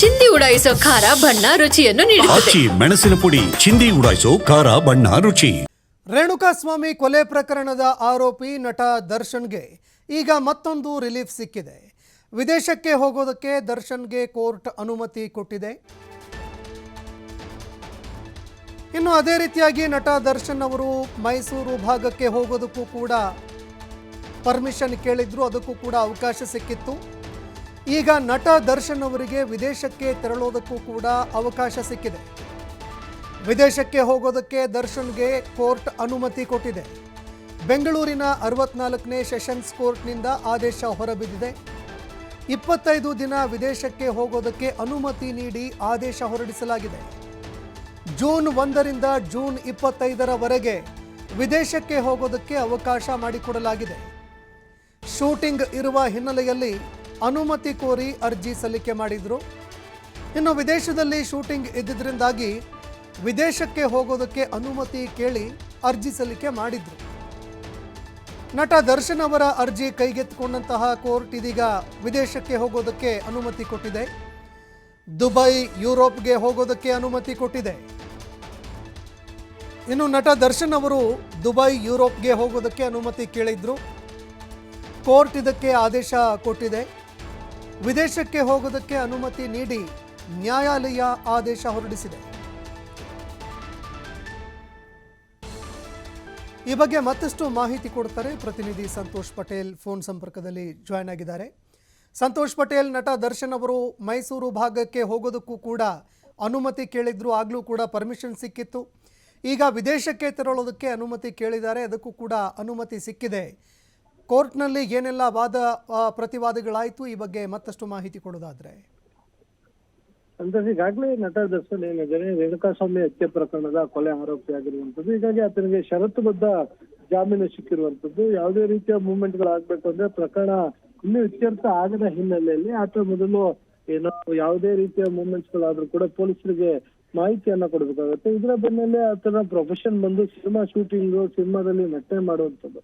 ಚಿಂದಿ ಉಡಾಯಿಸೋ ಖಾರ ಬಣ್ಣ ರುಚಿಯನ್ನು ನೀಡುತ್ತದೆ. ಆಚಿ ಮೆಣಸಿನ ಪುಡಿ ಚಿಂದಿ ಉಡಾಯಿಸೋ ಖಾರ ಬಣ್ಣ ರುಚಿ. ರೇಣುಕಾಸ್ವಾಮಿ ಕೊಲೆ ಪ್ರಕರಣದ ಆರೋಪಿ ನಟ ದರ್ಶನ್ಗೆ ಈಗ ಮತ್ತೊಂದು ರಿಲೀಫ್ ಸಿಕ್ಕಿದೆ. ವಿದೇಶಕ್ಕೆ ಹೋಗೋದಕ್ಕೆ ದರ್ಶನ್ಗೆ ಕೋರ್ಟ್ ಅನುಮತಿ ಕೊಟ್ಟಿದೆ. ಇನ್ನು ಅದೇ ರೀತಿಯಾಗಿ ನಟ ದರ್ಶನ್ ಅವರು ಮೈಸೂರು ಭಾಗಕ್ಕೆ ಹೋಗೋದಕ್ಕೂ ಕೂಡ ಪರ್ಮಿಷನ್ ಕೇಳಿದ್ರು ಅದಕ್ಕೂ ಕೂಡ ಅವಕಾಶ ಸಿಕ್ಕಿತ್ತು. ಈಗ ನಟ ದರ್ಶನ್ ಅವರಿಗೆ ವಿದೇಶಕ್ಕೆ ತೆರಳೋದಕ್ಕೂ ಕೂಡ ಅವಕಾಶ ಸಿಕ್ಕಿದೆ. ವಿದೇಶಕ್ಕೆ ಹೋಗೋದಕ್ಕೆ ದರ್ಶನ್ಗೆ ಕೋರ್ಟ್ ಅನುಮತಿ ಕೊಟ್ಟಿದೆ. ಬೆಂಗಳೂರಿನ ಅರವತ್ನಾಲ್ಕನೇ ಸೆಷನ್ಸ್ ಕೋರ್ಟ್ನಿಂದ ಆದೇಶ ಹೊರಬಿದ್ದಿದೆ. ಇಪ್ಪತ್ತೈದು ದಿನ ವಿದೇಶಕ್ಕೆ ಹೋಗೋದಕ್ಕೆ ಅನುಮತಿ ನೀಡಿ ಆದೇಶ ಹೊರಡಿಸಲಾಗಿದೆ. ಜೂನ್ ಒಂದರಿಂದ ಜೂನ್ ಇಪ್ಪತ್ತೈದರವರೆಗೆ ವಿದೇಶಕ್ಕೆ ಹೋಗೋದಕ್ಕೆ ಅವಕಾಶ ಮಾಡಿಕೊಡಲಾಗಿದೆ. ಶೂಟಿಂಗ್ ಇರುವ ಹಿನ್ನೆಲೆಯಲ್ಲಿ ಅನುಮತಿ ಕೋರಿ ಅರ್ಜಿ ಸಲ್ಲಿಕೆ ಮಾಡಿದ್ರು. ಇನ್ನು ವಿದೇಶದಲ್ಲಿ ಶೂಟಿಂಗ್ ಇದ್ದಿದ್ದರಿಂದಾಗಿ ವಿದೇಶಕ್ಕೆ ಹೋಗೋದಕ್ಕೆ ಅನುಮತಿ ಕೇಳಿ ಅರ್ಜಿ ಸಲ್ಲಿಕೆ ಮಾಡಿದ್ರು. ನಟ ದರ್ಶನ್ ಅವರ ಅರ್ಜಿ ಕೈಗೆತ್ತಿಕೊಂಡಂತಹ ಕೋರ್ಟ್ ಇದೀಗ ವಿದೇಶಕ್ಕೆ ಹೋಗೋದಕ್ಕೆ ಅನುಮತಿ ಕೊಟ್ಟಿದೆ. ದುಬೈ, ಯುರೋಪ್ಗೆ ಹೋಗೋದಕ್ಕೆ ಅನುಮತಿ ಕೊಟ್ಟಿದೆ. ಇನ್ನು ನಟ ದರ್ಶನ್ ಅವರು ದುಬೈ, ಯುರೋಪ್ಗೆ ಹೋಗೋದಕ್ಕೆ ಅನುಮತಿ ಕೇಳಿದ್ರು. ಕೋರ್ಟ್ ಇದಕ್ಕೆ ಆದೇಶ ಕೊಟ್ಟಿದೆ. ವಿದೇಶಕ್ಕೆ ಹೋಗೋದಕ್ಕೆ ಅನುಮತಿ ನೀಡಿ ನ್ಯಾಯಾಲಯ ಆದೇಶ ಹೊರಡಿಸಿದೆ. ಈ ಬಗ್ಗೆ ಮತ್ತಷ್ಟು ಮಾಹಿತಿ ಕೊಡ್ತಾರೆ ಪ್ರತಿನಿಧಿ ಸಂತೋಷ್ ಪಟೇಲ್. ಫೋನ್ ಸಂಪರ್ಕದಲ್ಲಿ ಜಾಯ್ನ್ ಆಗಿದ್ದಾರೆ. ಸಂತೋಷ್ ಪಟೇಲ್, ನಟ ದರ್ಶನ್ ಅವರು ಮೈಸೂರು ಭಾಗಕ್ಕೆ ಹೋಗೋದಕ್ಕೂ ಕೂಡ ಅನುಮತಿ ಕೇಳಿದ್ರು. ಆಗಲೂ ಕೂಡ ಪರ್ಮಿಷನ್ ಸಿಕ್ಕಿತ್ತು. ಈಗ ವಿದೇಶಕ್ಕೆ ತೆರಳೋದಕ್ಕೆ ಅನುಮತಿ ಕೇಳಿದ್ದಾರೆ. ಅದಕ್ಕೂ ಕೂಡ ಅನುಮತಿ ಸಿಕ್ಕಿದೆ. ಕೋರ್ಟ್ನಲ್ಲಿ ಏನೆಲ್ಲ ವಾದ ಪ್ರತಿವಾದಗಳಾಯಿತು ಈ ಬಗ್ಗೆ ಮತ್ತಷ್ಟು ಮಾಹಿತಿ ಕೊಡೋದಾದ್ರೆ. ಅಂದ್ರೆ ಈಗಾಗಲೇ ನಟ ದರ್ಶನ್ ಏನಿದ್ದಾರೆ ರೇಣುಕಾಸ್ವಾಮಿ ಹತ್ಯೆ ಪ್ರಕರಣದ ಕೊಲೆ ಆರೋಪಿಯಾಗಿರುವಂತದ್ದು ಹೀಗಾಗಿ ಆತನಿಗೆ ಷರತ್ತುಬದ್ಧ ಜಾಮೀನು ಸಿಕ್ಕಿರುವಂತದ್ದು ಯಾವುದೇ ರೀತಿಯ ಮೂವ್ಮೆಂಟ್ ಗಳಾಗ್ಬೇಕು ಅಂದ್ರೆ ಪ್ರಕರಣ ಇನ್ನೂ ಇತ್ಯರ್ಥ ಆಗದ ಹಿನ್ನೆಲೆಯಲ್ಲಿ ಆತ ಮೊದಲು ಏನೋ ಯಾವುದೇ ರೀತಿಯ ಮೂವ್ಮೆಂಟ್ಸ್ ಗಳಾದ್ರೂ ಕೂಡ ಪೊಲೀಸರಿಗೆ ಮಾಹಿತಿಯನ್ನ ಕೊಡಬೇಕಾಗುತ್ತೆ. ಇದರ ಬೆನ್ನಲ್ಲೇ ಆತನ ಪ್ರೊಫೆಷನ್ ಬಂದು ಸಿನಿಮಾ ಶೂಟಿಂಗ್ ಸಿನಿಮಾದಲ್ಲಿ ನಟನೆ ಮಾಡುವಂತದ್ದು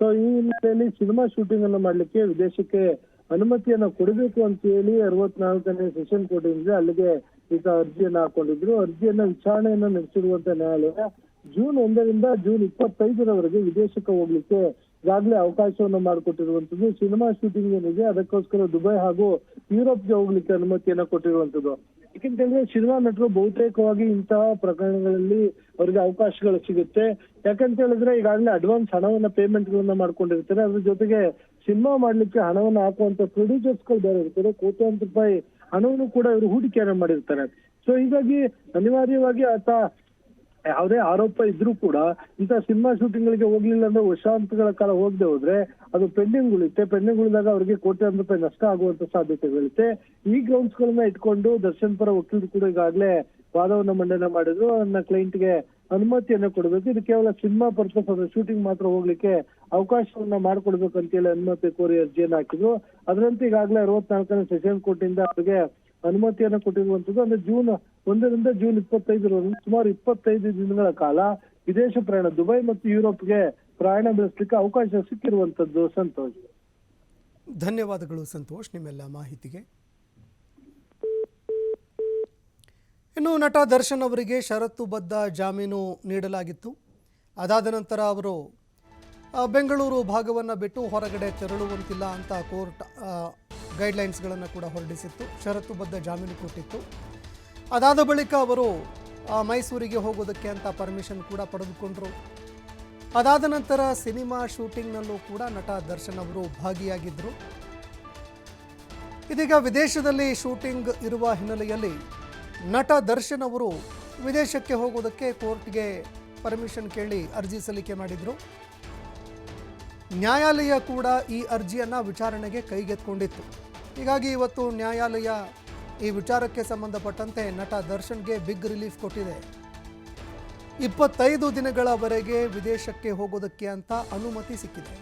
ಸೊ ಈ ಹಿನ್ನೆಲೆಯಲ್ಲಿ ಸಿನಿಮಾ ಶೂಟಿಂಗ್ ಅನ್ನು ಮಾಡ್ಲಿಕ್ಕೆ ವಿದೇಶಕ್ಕೆ ಅನುಮತಿಯನ್ನ ಕೊಡಬೇಕು ಅಂತ ಹೇಳಿ ಅರವತ್ನಾಲ್ಕನೇ ಸೆಷನ್ ಕೋರ್ಟ್ ಇಂದ ಅಲ್ಲಿಗೆ ಈಗ ಅರ್ಜಿಯನ್ನ ಹಾಕೊಂಡಿದ್ರು. ಅರ್ಜಿಯನ್ನ ವಿಚಾರಣೆಯನ್ನ ನಡೆಸಿರುವಂತ ನ್ಯಾಯಾಲಯ ಜೂನ್ ಒಂದರಿಂದ ಜೂನ್ ಇಪ್ಪತ್ತೈದರವರೆಗೆ ವಿದೇಶಕ್ಕೆ ಹೋಗ್ಲಿಕ್ಕೆ ಈಗಾಗಲೇ ಅವಕಾಶವನ್ನು ಮಾಡಿಕೊಟ್ಟಿರುವಂತದ್ದು ಸಿನಿಮಾ ಶೂಟಿಂಗ್ ಏನಿದೆ ಅದಕ್ಕೋಸ್ಕರ ದುಬೈ ಹಾಗೂ ಯುರೋಪ್ಗೆ ಹೋಗ್ಲಿಕ್ಕೆ ಅನುಮತಿಯನ್ನ ಕೊಟ್ಟಿರುವಂತದ್ದು ಯಾಕೆಂತಂದ್ರೆ ಸಿನಿಮಾ ನಟರು ಬಹುತೇಕವಾಗಿ ಇಂತಹ ಪ್ರಕರಣಗಳಲ್ಲಿ ಅವರಿಗೆ ಅವಕಾಶಗಳು ಸಿಗುತ್ತೆ. ಯಾಕಂತ ಹೇಳಿದ್ರೆ ಈಗಾಗಲೇ ಅಡ್ವಾನ್ಸ್ ಹಣವನ್ನ ಪೇಮೆಂಟ್ ಗಳನ್ನ ಮಾಡ್ಕೊಂಡಿರ್ತಾರೆ. ಅದ್ರ ಜೊತೆಗೆ ಸಿನಿಮಾ ಮಾಡ್ಲಿಕ್ಕೆ ಹಣವನ್ನ ಹಾಕುವಂತ ಪ್ರೊಡ್ಯೂಸರ್ಸ್ಗಳು ಬೇರೆ ಇರ್ತಾರೆ. ಕೋಟ್ಯಾಂತರ ರೂಪಾಯಿ ಹಣವನ್ನು ಕೂಡ ಇವರು ಹೂಡಿಕೆಯನ್ನ ಮಾಡಿರ್ತಾರೆ. ಸೊ ಹೀಗಾಗಿ ಅನಿವಾರ್ಯವಾಗಿ ಆತ ಯಾವುದೇ ಆರೋಪ ಇದ್ರೂ ಕೂಡ ಇಂಥ ಸಿನಿಮಾ ಶೂಟಿಂಗ್ ಗಳಿಗೆ ಹೋಗ್ಲಿಲ್ಲ ಅಂದ್ರೆ ವರ್ಷಾಂತಗಳ ಕಾಲ ಹೋಗದೆ ಹೋದ್ರೆ ಅದು ಪೆಂಡಿಂಗ್ ಉಳಿತೆ ಪೆಂಡಿಂಗ್ ಉಳಿದಾಗ ಅವರಿಗೆ ಕೋಟ್ಯಾಂತರ ರೂಪಾಯಿ ನಷ್ಟ ಆಗುವಂತ ಸಾಧ್ಯತೆಗಳಿರುತ್ತೆ ಈ ಗ್ರೌಂಡ್ಸ್ ಗಳನ್ನ ಇಟ್ಕೊಂಡು ದರ್ಶನ್ ಪರ ವಕೀಲರು ಕೂಡ ಈಗಾಗಲೇ ವಾದವನ್ನು ಮಂಡನೆ ಮಾಡಿದ್ರು. ನನ್ನ ಕ್ಲೈಂಟ್ಗೆ ಅನುಮತಿಯನ್ನ ಕೊಡಬೇಕು. ಇದು ಕೇವಲ ಸಿನಿಮಾ ಪರ್ಪಸ್ ಅದ್ರ ಶೂಟಿಂಗ್ ಮಾತ್ರ ಹೋಗ್ಲಿಕ್ಕೆ ಅವಕಾಶವನ್ನ ಮಾಡ್ಕೊಡ್ಬೇಕು ಅಂತ ಹೇಳಿ ಅನುಮತಿ ಕೋರಿ ಅರ್ಜಿಯನ್ನು ಹಾಕಿದ್ರು. ಅದರಂತೆ ಈಗಾಗಲೇ ಅರವತ್ನಾಲ್ಕನೇ ಸೆಷನ್ ಕೋರ್ಟ್ ಇಂದ ಅವರಿಗೆ ಅನುಮತಿಯನ್ನು ಕೊಟ್ಟಿರುವಂತದ್ದು ಅಂದ್ರೆ ಜೂನ್ ಒಂದರಿಂದ ಜೂನ್ ಇಪ್ಪತ್ತೈದರವರೆಗೆ ಸುಮಾರು ಇಪ್ಪತ್ತೈದು ದಿನಗಳ ಕಾಲ ವಿದೇಶ ಪ್ರಯಾಣ, ದುಬೈ ಮತ್ತು ಯುರೋಪ್ಗೆ ಪ್ರಯಾಣ ಬೆಳೆಸಲಿಕ್ಕೆ ಅವಕಾಶ ಸಿಕ್ಕಿರುವಂತದ್ದು ಸಂತೋಷ. ಧನ್ಯವಾದಗಳು ಸಂತೋಷ್ ನಿಮ್ಮೆಲ್ಲ ಮಾಹಿತಿಗೆ. ಇನ್ನು ನಟ ದರ್ಶನ್ ಅವರಿಗೆ ಷರತ್ತುಬದ್ಧ ಜಾಮೀನು ನೀಡಲಾಗಿತ್ತು. ಅದಾದ ನಂತರ ಅವರು ಬೆಂಗಳೂರು ಭಾಗವನ್ನು ಬಿಟ್ಟು ಹೊರಗಡೆ ತೆರಳುವಂತಿಲ್ಲ ಅಂತ ಕೋರ್ಟ್ ಗೈಡ್ಲೈನ್ಸ್ಗಳನ್ನು ಕೂಡ ಹೊರಡಿಸಿತ್ತು. ಷರತ್ತುಬದ್ಧ ಜಾಮೀನು ಕೊಟ್ಟಿತ್ತು. ಅದಾದ ಬಳಿಕ ಅವರು ಮೈಸೂರಿಗೆ ಹೋಗೋದಕ್ಕೆ ಅಂತ ಪರ್ಮಿಷನ್ ಕೂಡ ಪಡೆದುಕೊಂಡರು. ಅದಾದ ನಂತರ ಸಿನಿಮಾ ಶೂಟಿಂಗ್ನಲ್ಲೂ ಕೂಡ ನಟ ದರ್ಶನ್ ಅವರು ಭಾಗಿಯಾಗಿದ್ದರು ಇದೀಗ ವಿದೇಶದಲ್ಲಿ ಶೂಟಿಂಗ್ ಇರುವ ಹಿನ್ನೆಲೆಯಲ್ಲಿ ನಟ ದರ್ಶನ್ ಅವರು ವಿದೇಶಕ್ಕೆ ಹೋಗೋದಕ್ಕೆ ಕೋರ್ಟ್ಗೆ ಪರ್ಮಿಷನ್ ಕೇಳಿ ಅರ್ಜಿ ಸಲ್ಲಿಕೆ ಮಾಡಿದರು. ನ್ಯಾಯಾಲಯ ಕೂಡ ಈ ಅರ್ಜಿಯನ್ನು ವಿಚಾರಣೆಗೆ ಕೈಗೆತ್ಕೊಂಡಿತ್ತು ಹೀಗಾಗಿ ಇವತ್ತು ನ್ಯಾಯಾಲಯ ಈ ವಿಚಾರಕ್ಕೆ ಸಂಬಂಧಪಟ್ಟಂತೆ ನಟ ದರ್ಶನ್ಗೆ ಬಿಗ್ ರಿಲೀಫ್ ಕೊಟ್ಟಿದೆ. ಇಪ್ಪತ್ತೈದು ದಿನಗಳವರೆಗೆ ವಿದೇಶಕ್ಕೆ ಹೋಗೋದಕ್ಕೆ ಅಂತ ಅನುಮತಿ ಸಿಕ್ಕಿದೆ.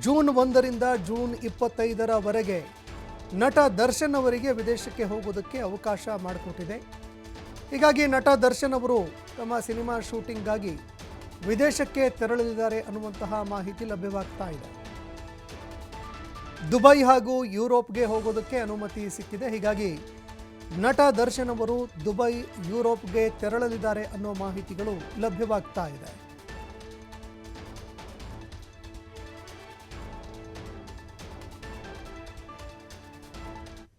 ಜೂನ್ ಒಂದರಿಂದ ಜೂನ್ ಇಪ್ಪತ್ತೈದರವರೆಗೆ ನಟ ದರ್ಶನ್ ಅವರಿಗೆ ವಿದೇಶಕ್ಕೆ ಹೋಗೋದಕ್ಕೆ ಅವಕಾಶ ಮಾಡಿಕೊಟ್ಟಿದೆ. ಹೀಗಾಗಿ ನಟ ದರ್ಶನ್ ಅವರು ತಮ್ಮ ಸಿನಿಮಾ ಶೂಟಿಂಗ್ಗಾಗಿ ವಿದೇಶಕ್ಕೆ ತೆರಳಲಿದ್ದಾರೆ ಅನ್ನುವಂತಹ ಮಾಹಿತಿ ಲಭ್ಯವಾಗ್ತಾ ಇದೆ. ದುಬೈ ಹಾಗೂ ಯುರೋಪ್ಗೆ ಹೋಗೋದಕ್ಕೆ ಅನುಮತಿ ಸಿಕ್ಕಿದೆ. ಹೀಗಾಗಿ ನಟ ದರ್ಶನ್ ಅವರು ದುಬೈ, ಯುರೋಪ್ಗೆ ತೆರಳಲಿದ್ದಾರೆ ಅನ್ನೋ ಮಾಹಿತಿಗಳು ಲಭ್ಯವಾಗ್ತಾ ಇದೆ.